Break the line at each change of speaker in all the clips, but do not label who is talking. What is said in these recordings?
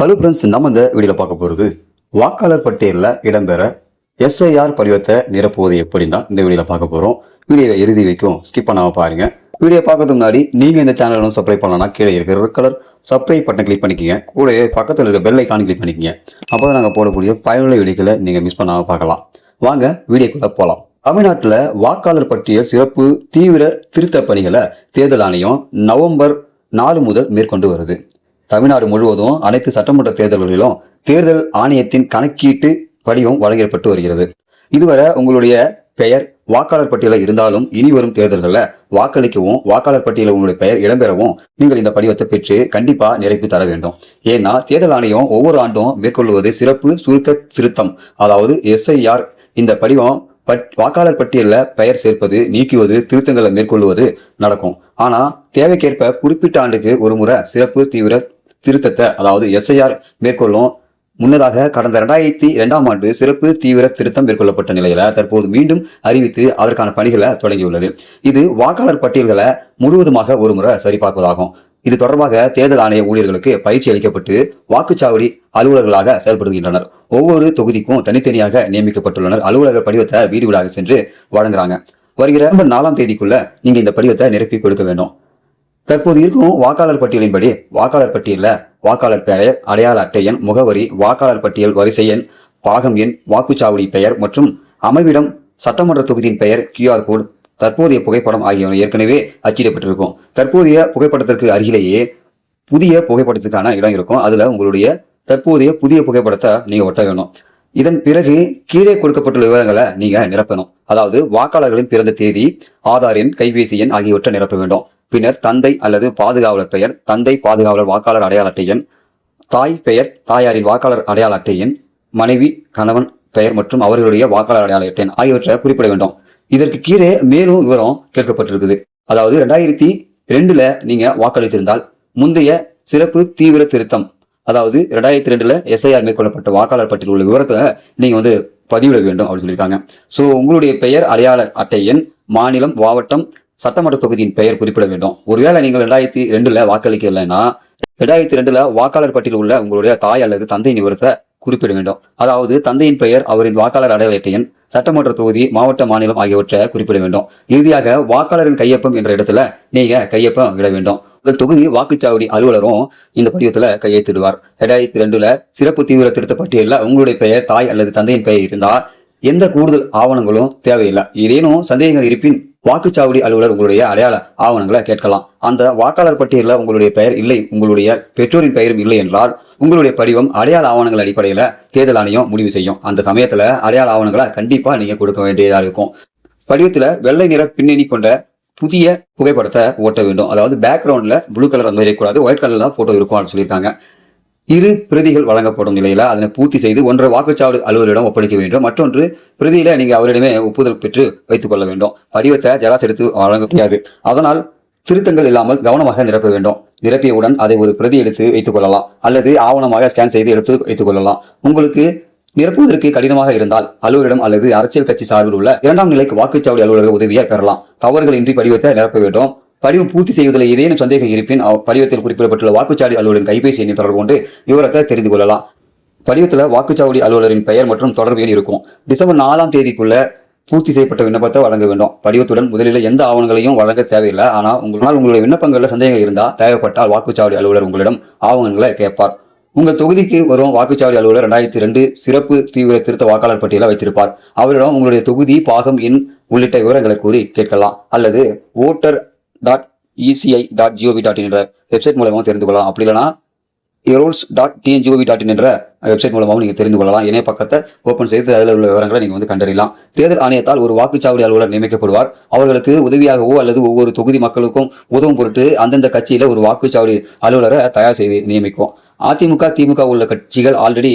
Hello friends நம்ம இந்த வீடியோவில் பார்க்க போகிறது வாக்காளர் பட்டியலில் இடம்பெற எஸ்ஐஆர் படிவத்தை நிரப்புவது எப்படின்னா இந்த வீடியோவில் பார்க்க போகிறோம் வீடியோவை இறுதி வைக்கும் ஸ்கிப் பண்ணாமல் பாருங்க. வீடியோ பார்க்கறதுக்கு முன்னாடி நீங்கள் இந்த சேனலும் சப்ஸ்கிரைப் பண்ணலன்னா கீழே இருக்கிற கலர் சப்ஸ்கிரைப் பட்டன் கிளிக் பண்ணிக்கங்க. கூடவே பக்கத்தில் இருக்க பெல் ஐக்கான் கிளிக் பண்ணிக்கங்க. அப்போ தான் நாங்கள் போடக்கூடிய பயனுள்ள வீடியோக்களை நீங்கள் மிஸ் பண்ணாமல் பார்க்கலாம். வாங்க வீடியோக்குள்ளே போகலாம் தமிழ்நாட்டில் வாக்காளர் பட்டியல் சிறப்பு தீவிர திருத்த பணிகளை தேர்தல் ஆணையம் நவம்பர் நாலு முதல் மேற்கொண்டு வருது. தமிழ்நாடு முழுவதும் அனைத்து சட்டமன்ற தேர்தல்களிலும் தேர்தல் ஆணையத்தின் கணக்கீட்டு படிவம் வழங்கப்பட்டு வருகிறது. இதுவரை உங்களுடைய பெயர் வாக்காளர் பட்டியலில் இருந்தாலும் இனி வரும் தேர்தல்களில் வாக்களிக்கவும் வாக்காளர் பட்டியலில் உங்களுடைய பெயர் இடம்பெறவும் நீங்கள் இந்த படிவத்தை பெற்று கண்டிப்பா நிரப்பி தர வேண்டும். ஏன்னா தேர்தல் ஆணையம் ஒவ்வொரு ஆண்டும் மேற்கொள்வது சிறப்பு சுருக்க திருத்தம். அதாவது எஸ்ஐஆர் இந்த படிவம் பட் வாக்காளர் பட்டியலில் பெயர் சேர்ப்பது நீக்குவது திருத்தங்களை மேற்கொள்வது நடக்கும். ஆனா தேவைக்கேற்ப குறிப்பிட்ட ஆண்டுக்கு ஒரு முறை சிறப்பு தீவிர திருத்தத்தை அதாவது எஸ்ஐஆர் மேற்கொள்ளும். முன்னதாக கடந்த இரண்டாயிரத்தி இரண்டாம் ஆண்டு சிறப்பு தீவிர திருத்தம் மேற்கொள்ளப்பட்ட நிலையில தற்போது மீண்டும் அறிவித்து அதற்கான பணிகளை தொடங்கியுள்ளது. இது வாக்காளர் பட்டியல்களை முழுவதுமாக ஒருமுறை சரிபார்ப்பதாகும். இது தொடர்பாக தேர்தல் ஆணைய ஊழியர்களுக்கு பயிற்சி அளிக்கப்பட்டு வாக்குச்சாவடி அலுவலர்களாக செயல்படுகின்றனர். ஒவ்வொரு தொகுதிக்கும் தனித்தனியாக நியமிக்கப்பட்டுள்ளனர். அலுவலர்கள் படிவத்தை வீடு வீடாக சென்று வழங்குறாங்க. வருகிற நாலாம் தேதிக்குள்ள நீங்க இந்த படிவத்தை நிரப்பி கொடுக்க வேண்டும். தற்போது இருக்கும் வாக்காளர் பட்டியலின்படி வாக்காளர் பட்டியலில் வாக்காளர் பெயர் அடையாள அட்டை எண் முகவரி வாக்காளர் பட்டியல் வரிசை எண் பாகம் எண் வாக்குச்சாவடி பெயர் மற்றும் அமைவிடம் சட்டமன்ற தொகுதியின் பெயர் கியூஆர் கோட் தற்போதைய புகைப்படம் ஆகியவை ஏற்கனவே அச்சிடப்பட்டிருக்கும். தற்போதைய புகைப்படத்திற்கு அருகிலேயே புதிய புகைப்படத்துக்கான இடம் இருக்கும். அதில் உங்களுடைய தற்போதைய புதிய புகைப்படத்தை நீங்கள் ஒட்ட வேணும். இதன் பிறகு கீழே கொடுக்கப்பட்டுள்ள விவரங்களை நீங்கள் நிரப்பணும். அதாவது வாக்காளர்களின் பிறந்த தேதி ஆதார் எண் கைபேசி எண் ஆகியவற்றை நிரப்ப வேண்டும். பின்னர் தந்தை அல்லது பாதுகாவலர் பெயர் தந்தை பாதுகாவலர் வாக்காளர் அடையாள அட்டை எண் தாய் பெயர் தாயாரின் வாக்காளர் அடையாள அட்டை எண் மனைவி கணவன் பெயர் மற்றும் அவர்களுடைய வாக்காளர் அடையாள அட்டை எண் ஆகியவற்றை குறிப்பிட வேண்டும். இதற்கு கீழே மேலும் விவரம் கேட்கப்பட்டிருக்குது. அதாவது ரெண்டாயிரத்தி ரெண்டுல நீங்க வாக்களித்திருந்தால் முந்தைய சிறப்பு தீவிர திருத்தம் அதாவது ரெண்டாயிரத்தி ரெண்டுல எஸ்ஐஆர் மேற்கொள்ளப்பட்ட வாக்காளர் பட்டியல் உள்ள விவரத்தை நீங்க வந்து பதிவிட வேண்டும் அப்படின்னு சொல்லியிருக்காங்க. ஸோ உங்களுடைய பெயர் அடையாள அட்டை எண் மாநிலம் மாவட்டம் சட்டமன்ற தொகுதியின் பெயர் குறிப்பிட வேண்டும். ஒருவேளை நீங்கள் ரெண்டாயிரத்தி ரெண்டுல வாக்களிக்கலைன்னா ரெண்டாயிரத்தி ரெண்டுல வாக்காளர் பட்டியல் உள்ள உங்களுடைய தாய் அல்லது தந்தையின் விவரத்தை குறிப்பிட வேண்டும். அதாவது தந்தையின் பெயர் அவரின் வாக்காளர் அடையாள எண் சட்டமன்ற தொகுதி மாவட்ட மாநிலம் ஆகியவற்றை குறிப்பிட வேண்டும். இறுதியாக வாக்காளரின் கையொப்பம் என்ற இடத்துல நீங்க கையொப்பம் இட வேண்டும். உங்கள் தொகுதி வாக்குச்சாவடி அலுவலரும் இந்த படிவத்தில் கையெழுத்திடுவார். ரெண்டாயிரத்தி ரெண்டுல சிறப்பு தீவிர திருத்த பட்டியலில் உங்களுடைய பெயர் தாய் அல்லது தந்தையின் பெயர் இருந்தால் எந்த கூடுதல் ஆவணங்களும் தேவையில்லை. ஏதேனும் சந்தேகங்கள் இருப்பின் வாக்குச்சாவடி அலுவலர் உங்களுடைய அடையாள ஆவணங்களை கேட்கலாம். அந்த வாக்காளர் பட்டியலில் உங்களுடைய பெயர் இல்லை உங்களுடைய பெற்றோரின் பெயரும் இல்லை என்றால் உங்களுடைய படிவம் அடையாள ஆவணங்கள் அடிப்படையில் தேர்தல் ஆணையம் முடிவு செய்யும். அந்த சமயத்தில் அடையாள ஆவணங்களை கண்டிப்பாக நீங்கள் கொடுக்க வேண்டியதாக இருக்கும். படிவத்தில் வெள்ளை நிற பின்னணி கொண்ட புதிய புகைப்படத்தை ஓட்ட வேண்டும். அதாவது பேக்ரவுண்டில் ப்ளூ கலர் அந்த மாதிரி இருக்கக்கூடாது ஒயிட் கலரில் தான் ஃபோட்டோ இருக்கும் அப்படின்னு சொல்லியிருக்காங்க. இரு பிரதிகள் வழங்கப்படும் நிலையில அதனை பூர்த்தி செய்து ஒன்றை வாக்குச்சாவடி அலுவலரிடம் ஒப்படைக்க வேண்டும். மற்றொன்று பிரதியில நீங்க அவரிடமே ஒப்புதல் பெற்று வைத்துக் கொள்ள வேண்டும். படிவத்தை ஜெராஸ் எடுத்து வழங்க முடியாது. அதனால் திருத்தங்கள் இல்லாமல் கவனமாக நிரப்ப வேண்டும். நிரப்பியவுடன் அதை ஒரு பிரதி எடுத்து வைத்துக் கொள்ளலாம். அல்லது ஆவணமாக ஸ்கேன் செய்து எடுத்து வைத்துக் கொள்ளலாம். உங்களுக்கு நிரப்புவதற்கு கடினமாக இருந்தால் அலுவலரிடம் அல்லது அரசியல் கட்சி சார்பில் உள்ள இரண்டாம் நிலைக்கு வாக்குச்சாவடி அலுவலக உதவியை பெறலாம். தவறுகளின்றி படிவத்தை நிரப்ப வேண்டும். படிவம் பூர்த்தி செய்வதில் ஏதேனும் சந்தேகம் இருப்பின் அவ் படிவத்தில் குறிப்பிடப்பட்டுள்ள வாக்குச்சாவடி அலுவலரின் கைபேசி எண்ணை தொடர்பு கொண்டு விவரத்தை தெரிந்து கொள்ளலாம். படிவத்தில் வாக்குச்சாவடி அலுவலரின் பெயர் மற்றும் தொடர்பு எண் இருக்கும்? டிசம்பர் நாலாம் தேதிக்குள்ள பூர்த்தி செய்யப்பட்ட விண்ணப்பத்தை வழங்க வேண்டும். படிவத்துடன் முதலில் எந்த ஆவணங்களையும் வழங்க தேவையில்லை. ஆனால் உங்களால் உங்களுடைய விண்ணப்பங்களில் சந்தேகம் இருந்தால் தேவைப்பட்டால் வாக்குச்சாவடி அலுவலர் உங்களிடம் ஆவணங்களை கேட்பார். உங்கள் தொகுதிக்கு வரும் வாக்குச்சாவடி அலுவலர் ரெண்டாயிரத்தி ரெண்டு சிறப்பு தீவிர திருத்த வாக்காளர் பட்டியலை வைத்திருப்பார். அவரிடம் உங்களுடைய தொகுதி பாகம் எண் உள்ளிட்ட விவரங்களை கூறி கேட்கலாம். அல்லது voter dot ECI dot GOV dot in என்ற வெப்சைட் மூலமாக தெரிந்து கொள்ளலாம். அப்படி இல்லைனா erolls dot TNGOV dot in என்ற வெப்சைட் மூலமாகவும் நீங்கள் தெரிந்து கொள்ளலாம். இணைய பக்கத்தை ஓப்பன் செய்து அதில் உள்ள விவரங்களை நீங்கள் வந்து கண்டறியலாம். தேர்தல் ஆணையத்தால் ஒரு வாக்குச்சாவடி அலுவலர் நியமிக்கப்படுவார். அவர்களுக்கு உதவியாகவோ அல்லது ஒவ்வொரு தொகுதி மக்களுக்கும் உதவும் பொருட்டு அந்தந்த கட்சியில் ஒரு வாக்குச்சாவடி அலுவலரை தயார் செய்து நியமிக்கும். அதிமுக திமுக உள்ள கட்சிகள் ஆல்ரெடி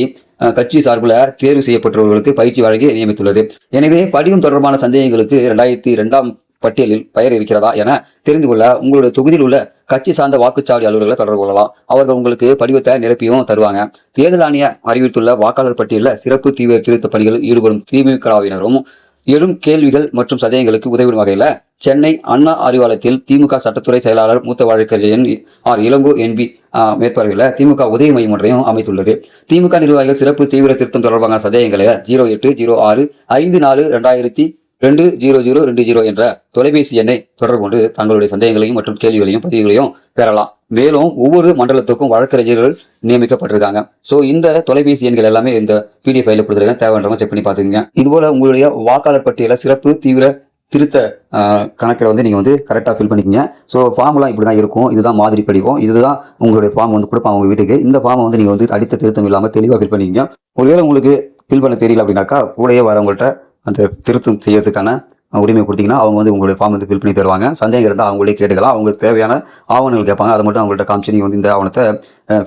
கட்சி சார்பில் தேர்வு செய்யப்பட்டவர்களுக்கு பயிற்சி வழங்கி நியமித்துள்ளது. எனவே படிவம் தொடர்பான சந்தேகங்களுக்கு இரண்டாயிரத்தி இரண்டாம் பட்டியலில் பெயர் இருக்கிறதா என தெரிந்து கொள்ள உங்களுடைய தொகுதியில் உள்ள கட்சி சார்ந்த வாக்குச்சாவடி அலுவலர்களை தொடர்பு கொள்ளலாம். அவர்கள் உங்களுக்கு படிவத்தை நிரப்பியும் தருவாங்க. தேர்தல் ஆணைய அறிவித்துள்ள வாக்காளர் பட்டியலில் சிறப்பு தீவிர திருத்த பணிகளில் ஈடுபடும் திமுகவினரும் எழும் கேள்விகள் மற்றும் சந்தேகங்களுக்கு உதவிடும் வகையில் சென்னை அண்ணா அறிவாலயத்தில் திமுக சட்டத்துறை செயலாளர் மூத்த வழக்கறிஞர் ஆர் இளங்கோ என்பி மேற்பார்வையில் திமுக உதவி மையம் ஒன்றையும் அமைத்துள்ளது. திமுக நிர்வாகிகள் சிறப்பு தீவிர திருத்தம் தொடர்பான சந்தேகங்களை ஜீரோ எட்டு ஜீரோ ஆறு ஐந்து நாலு ரெண்டாயிரத்தி ரெண்டு ஜீரோ ஜீரோ ரெண்டு ஜீரோ என்ற தொலைபேசி எண்ணை தொடர்பு கொண்டு தங்களுடைய சந்தேகங்களையும் மற்றும் கேள்விகளையும் பதிவுகளையும் பெறலாம். மேலும் ஒவ்வொரு மண்டலத்துக்கும் வழக்கறிஞர்கள் நியமிக்கப்பட்டிருக்காங்க. ஸோ இந்த தொலைபேசி எண்கள் எல்லாமே இந்த பிடிஎஃப் ஃபைல கொடுத்துருக்காங்க. தேவைன்றவங்க செக் பண்ணி பார்த்துக்கங்க. இதுபோல உங்களுடைய வாக்காளர் பட்டியல சிறப்பு தீவிர திருத்த கணக்கில் வந்து நீங்கள் வந்து கரெக்டாக ஃபில் பண்ணிக்கங்க. ஸோ ஃபார்ம்லாம் இப்படி தான் இருக்கும். இதுதான் மாதிரி படிவம். இதுதான் உங்களுடைய ஃபார்ம் வந்து கொடுப்பாங்க உங்கள் வீட்டுக்கு. இந்த ஃபார்மை வந்து நீங்கள் வந்து அடித்த திருத்தம் இல்லாமல் தெளிவாக ஃபில் பண்ணிக்கோங்க. ஒருவேளை உங்களுக்கு ஃபில் பண்ண தெரியல அப்படின்னாக்கா கூடயே வரவங்கள்ட்ட அந்த திருத்தம் செய்யறதுக்கான உரிமை கொடுத்தீங்கன்னா அவங்க வந்து உங்களுடைய ஃபார்ம் வந்து ஃபில் பண்ணி தருவாங்க. சந்தேகம் இருந்தால் அவங்களே கேட்டுக்கலாம். அவங்களுக்கு தேவையான ஆவணங்கள் கேட்பாங்க. அதை மட்டும் அவங்கள்ட்ட காமிச்சு நீங்கள் வந்து இந்த ஆவணத்தை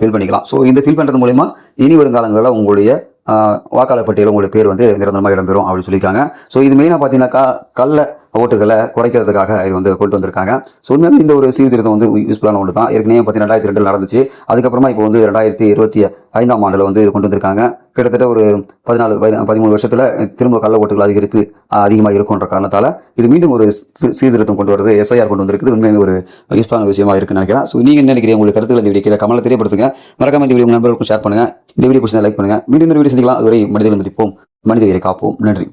ஃபில் பண்ணிக்கலாம். ஸோ இந்த ஃபில் பண்ணுறது மூலயமா இனி வருங்காலங்களில் உங்களுடைய வாக்காளர் பட்டியலில் உங்களுடைய பேர் வந்து நிரந்தரமாக இடம்பெறும் அப்படின்னு சொல்லியிருக்காங்க. ஸோ இது மெயினாக பார்த்தீங்கன்னாக்கா கல்லை ஓட்டுகளை குறைக்கிறதுக்காக இது வந்து கொண்டு வந்திருக்காங்க. ஸோ உண்மையாக இந்த ஒரு சீர்திருத்தம் வந்து யூஸ்ஃபுல்லான ஒன்று தான். ஏற்கனவே பார்த்தீங்கன்னா ரெண்டாயிரத்தி ரெண்டில் நடந்துச்சு. அதுக்கப்புறமா இப்போ வந்து ரெண்டாயிரத்தி இருபத்தி ஐந்தாம் ஆண்டில் வந்து இது கொண்டு வந்திருக்காங்க. கிட்டத்தட்ட ஒரு பதினாலு பதிமூணு வருஷத்தில் திரும்ப கள்ள ஓட்டுகள் அதிகரித்து அதிகமாக இருக்குன்ற காரணத்தால் இது மீண்டும் ஒரு சீர்திருத்தம் கொண்டு வருது எஸ்ஐஆர் கொண்டு வந்திருக்குது. உண்மையான ஒரு யூஸ்ஃபுல்லான விஷயமா இருக்குன்னு நினைக்கிறேன். ஸோ நீங்கள் என்ன நினைக்கிறீங்க? உங்களுக்கு கருத்துக்கள் இந்த வீடியோ கீழே கமலை தெரியப்படுத்துங்க. மறக்காம இந்த வீடியோ உங்கள் நண்பர்களுக்கும் ஷேர் பண்ணுங்க. இந்த வீடியோ பிடிச்சா லைக் பண்ணுங்கள் மீண்டும் ஒரு வீடியோ சந்திக்கலாம். அதுவரை மனிதர்கள் மதிப்போம் மனித உயிரை காப்போம். நன்றி.